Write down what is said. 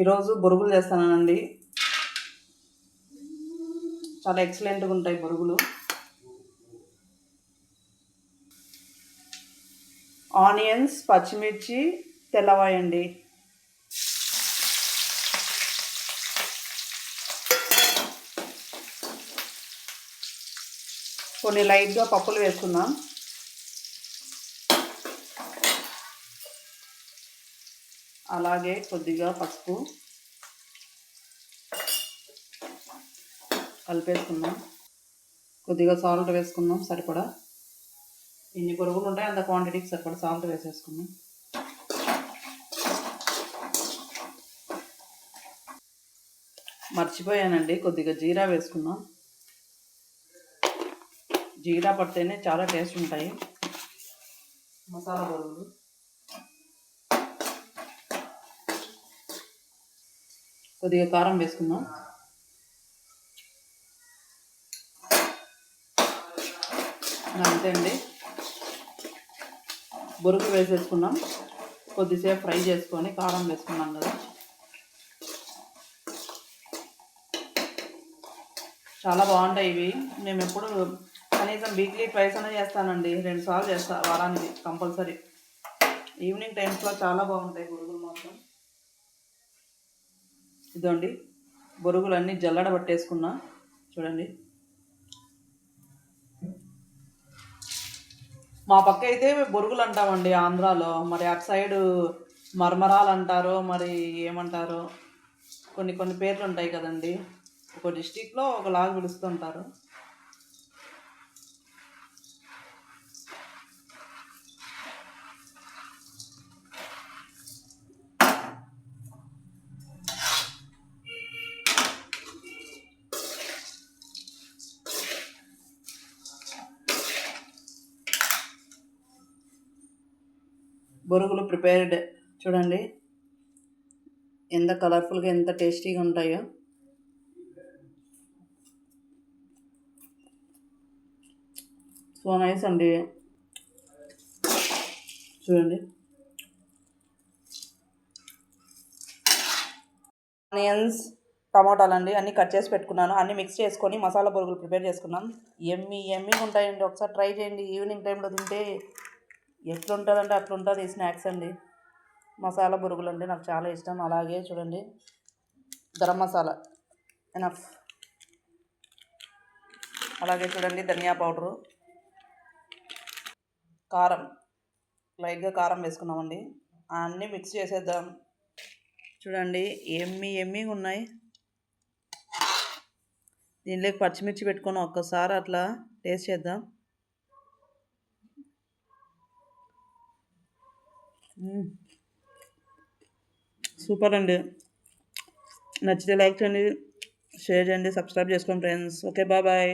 ఈరోజు బొరుగులు చేస్తానండి. చాలా ఎక్సలెంట్గా ఉంటాయి బొరుగులు. ఆనియన్స్ పచ్చిమిర్చి తెల్లవాయండి కొన్ని లైట్గా పప్పులు వేసుకుందాం. అలాగే కొద్దిగా పసుపు కలిపేసుకుందాం. కొద్దిగా సాల్ట్ వేసుకుందాం సరిపడా. ఎన్ని పురుగులు ఉంటాయి అంత క్వాంటిటీకి సరిపడా సాల్ట్ వేసేసుకుందాం. మర్చిపోయానండి కొద్దిగా జీరా వేసుకుందాం. జీరా పడితేనే చాలా టేస్ట్ ఉంటాయి. మసాలా పొరుగులు కొద్దిగా కారం వేసుకుందాం. అంతే అండి. బొరుగు వేసేసుకున్నాం. కొద్దిసేపు ఫ్రై చేసుకొని కారం వేసుకున్నాం కదా. చాలా బాగుంటాయి ఇవి. మేము ఎప్పుడు కనీసం వీక్లీ ట్వైస్ అనే చేస్తానండి. రెండు సార్లు చేస్తా వారానికి కంపల్సరీ. ఈవినింగ్ టైమ్స్లో చాలా బాగుంటాయి బొరుగులు మాత్రం. ఇదండి బొరుగులన్నీ జల్లడ పట్టేసుకున్నా. చూడండి. మా పక్క అయితే బొరుగులు అంటామండి ఆంధ్రాలో. మరి అటు సైడు మర్మరాలు అంటారు మరి ఏమంటారు కొన్ని కొన్ని పేర్లు ఉంటాయి కదండి. ఒక డిస్టిక్లో ఒకలాగా పిలుస్తుంటారు. బొరుగులు ప్రిపేర్డ్ చూడండి. ఎంత కలర్ఫుల్గా ఎంత టేస్టీగా ఉంటాయో. సో నైస్ అండి. చూడండి. ఆనియన్స్ టమాటాలు అండి అన్నీ కట్ చేసి పెట్టుకున్నాను. అన్నీ మిక్స్ చేసుకొని మసాలా బొరుగులు ప్రిపేర్ చేసుకున్నాను ఎమ్మి ఎమ్మిగా ఉంటాయండి. ఒకసారి ట్రై చేయండి. ఈవినింగ్ టైంలో తింటే ఎట్లుంటుందంటే అట్లుంటుంది ఈ స్నాక్స్ అండి. మసాలా బురుగులు అంటే నాకు చాలా ఇష్టం. అలాగే చూడండి గరం మసాలా. ఎనఫ్ అలాగే చూడండి ధనియా పౌడరు. కారం. లైట్గా కారం వేసుకున్నామండి. అన్నీ మిక్స్ చేసేద్దాం. చూడండి ఎమ్మి ఎమ్మిగా ఉన్నాయి. దీనిలోకి పచ్చిమిర్చి పెట్టుకొని ఒక్కసారి అట్లా టేస్ట్ చేద్దాం. సూపర్ అండి నచ్చితే లైక్ చేయండి షేర్ చేయండి సబ్స్క్రైబ్ చేసుకోండి ఫ్రెండ్స్. Okay bye bye.